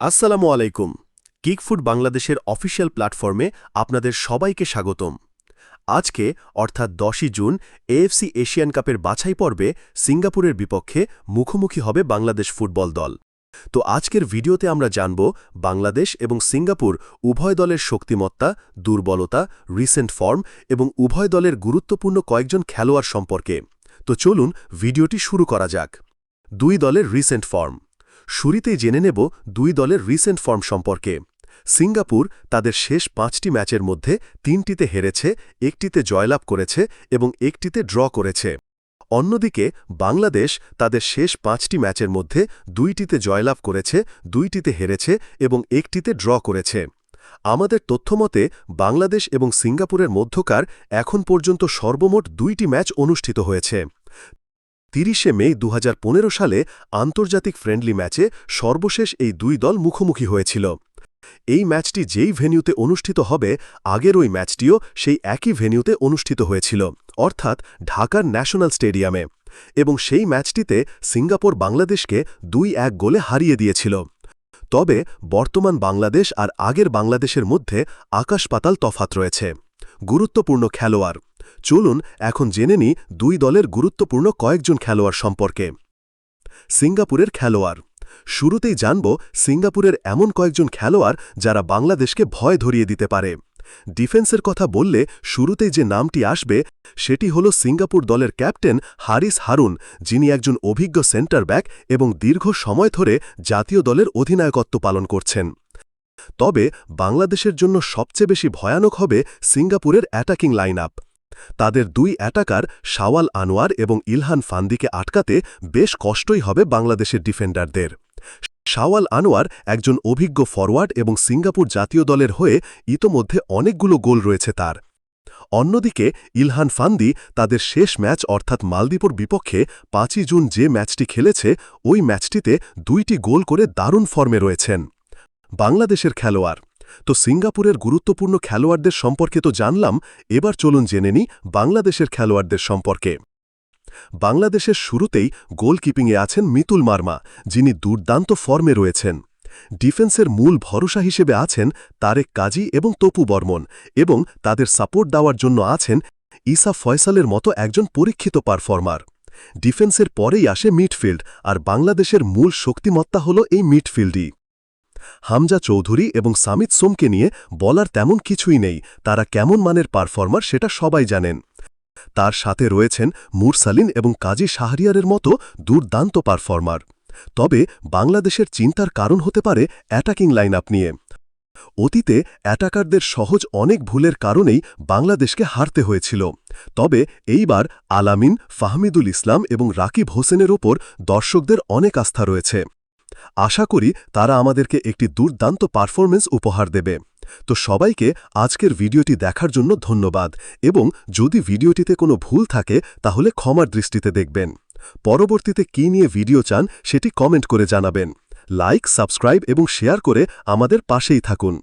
আসসালামু আলাইকুম। কিকফুড বাংলাদেশের অফিসিয়াল প্ল্যাটফর্মে আপনাদের সবাইকে স্বাগতম। আজকে, অর্থাৎ দশই জুন, এএফসি এশিয়ান কাপের বাছাই পর্বে সিঙ্গাপুরের বিপক্ষে মুখোমুখি হবে বাংলাদেশ ফুটবল দল। তো আজকের ভিডিওতে আমরা জানব বাংলাদেশ এবং সিঙ্গাপুর উভয় দলের শক্তিমত্তা, দুর্বলতা রিসেন্ট ফর্ম এবং উভয় দলের গুরুত্বপূর্ণ কয়েকজন খেলোয়াড় সম্পর্কে। তো চলুন ভিডিওটি শুরু করা যাক। দুই দলের রিসেন্ট ফর্ম শুরুতেই জেনে নেব দুই দলের রিসেন্ট ফর্ম সম্পর্কে। সিঙ্গাপুর তাদের শেষ পাঁচটি ম্যাচের মধ্যে তিনটিতে হেরেছে, একটিতে জয়লাভ করেছে এবং একটিতে ড্র করেছে। অন্যদিকে বাংলাদেশ তাদের শেষ পাঁচটি ম্যাচের মধ্যে দুইটিতে জয়লাভ করেছে, দুইটিতে হেরেছে এবং একটিতে ড্র করেছে। আমাদের তথ্যমতে, বাংলাদেশ এবং সিঙ্গাপুরের মধ্যকার এখন পর্যন্ত সর্বমোট দুইটি ম্যাচ অনুষ্ঠিত হয়েছে। তিরিশে মে দু হাজার পনেরো সালে আন্তর্জাতিক ফ্রেন্ডলি ম্যাচে সর্বশেষ এই দুই দল মুখোমুখি হয়েছিল। এই ম্যাচটি যেই ভেন্যুতে অনুষ্ঠিত হবে, আগের ওই ম্যাচটিও সেই একই ভেন্যুতে অনুষ্ঠিত হয়েছিল, অর্থাৎ ঢাকার ন্যাশনাল স্টেডিয়ামে। এবং সেই ম্যাচটিতে সিঙ্গাপুর বাংলাদেশকে দুই এক গোলে হারিয়ে দিয়েছিল। তবে বর্তমান বাংলাদেশ আর আগের বাংলাদেশের মধ্যে আকাশ পাতাল তফাত রয়েছে। গুরুত্বপূর্ণ খেলোয়াড় চলুন এখন জেনে নিই দুই দলের গুরুত্বপূর্ণ কয়েকজন খেলোয়াড় সম্পর্কে। সিঙ্গাপুরের খেলোয়াড়। শুরুতেই জানব সিঙ্গাপুরের এমন কয়েকজন খেলোয়াড় যারা বাংলাদেশকে ভয় ধরিয়ে দিতে পারে। ডিফেন্সের কথা বললে শুরুতেই যে নামটি আসবে, সেটি হল সিঙ্গাপুর দলের ক্যাপ্টেন হারিস হারুন, যিনি একজন অভিজ্ঞ সেন্টার ব্যাক এবং দীর্ঘ সময় ধরে জাতীয় দলের অধিনায়কত্ব পালন করছেন। তবে বাংলাদেশের জন্য সবচেয়ে বেশি ভয়ানক হবে সিঙ্গাপুরের অ্যাটাকিং লাইন আপ। তাদের দুই অ্যাটাকার শাওয়াল আনোয়ার এবং ইলহান ফান্দিকে আটকাতে বেশ কষ্টই হবে বাংলাদেশের ডিফেন্ডারদের। শাওয়াল আনোয়ার একজন অভিজ্ঞ ফরওয়ার্ড এবং সিঙ্গাপুর জাতীয় দলের হয়ে ইতোমধ্যে অনেকগুলো গোল রয়েছে তার। অন্যদিকে, ইলহান ফান্দি তাদের শেষ ম্যাচ অর্থাৎ মালদ্বীপর বিপক্ষে পাঁচই জুন যে ম্যাচটি খেলেছে, ওই ম্যাচটিতে দুইটি গোল করে দারুণ ফর্মে রয়েছেন। বাংলাদেশের খেলোয়াড় তো সিঙ্গাপুরের গুরুত্বপূর্ণ খেলোয়াড়দের সম্পর্কে তো জানলাম, এবার চলুন জেনে নি বাংলাদেশের খেলোয়াড়দের সম্পর্কে। বাংলাদেশের শুরুতেই গোলকিপিংয়ে আছেন মিতুল মার্মা, যিনি দুর্দান্ত ফর্মে রয়েছেন। ডিফেন্সের মূল ভরসা হিসেবে আছেন তারেক কাজী এবং তপু বর্মন এবং তাদের সাপোর্ট দেওয়ার জন্য আছেন ইসা ফয়সালের মতো একজন পরীক্ষিত পারফর্মার। ডিফেন্সের পরেই আসে মিডফিল্ড আর বাংলাদেশের মূল শক্তিমত্তা হল এই মিডফিল্ডই। হামজা চৌধুরী এবং সামিত সোমকে নিয়ে বলার তেমন কিছুই নেই। তারা কেমন মানের পারফর্মার সেটা সবাই জানেন। তার সাথে রয়েছেন মুরসালিন এবং কাজী শাহরিয়ারের মতো দুর্দান্ত পারফর্মার। তবে বাংলাদেশের চিন্তার কারণ হতে পারে অ্যাটাকিং লাইন আপ নিয়ে। অতীতে অ্যাটাকারদের সহজ অনেক ভুলের কারণেই বাংলাদেশকে হারতে হয়েছিল। তবে এইবার আলামিন, ফাহমিদুল ইসলাম এবং রাকিব হোসেনের ওপর দর্শকদের অনেক আস্থা রয়েছে। আশা করি তারা আমাদেরকে একটি দুর্দান্ত পারফরমেন্স উপহার দেবে। তো সবাইকে আজকের ভিডিওটি দেখার জন্য ধন্যবাদ এবং যদি ভিডিওটিতে কোনো ভুল থাকে তাহলে ক্ষমার দৃষ্টিতে দেখবেন। পরবর্তীতে কী নিয়ে ভিডিও চান সেটি কমেন্ট করে জানাবেন। লাইক, সাবস্ক্রাইব এবং শেয়ার করে আমাদের পাশেই থাকুন।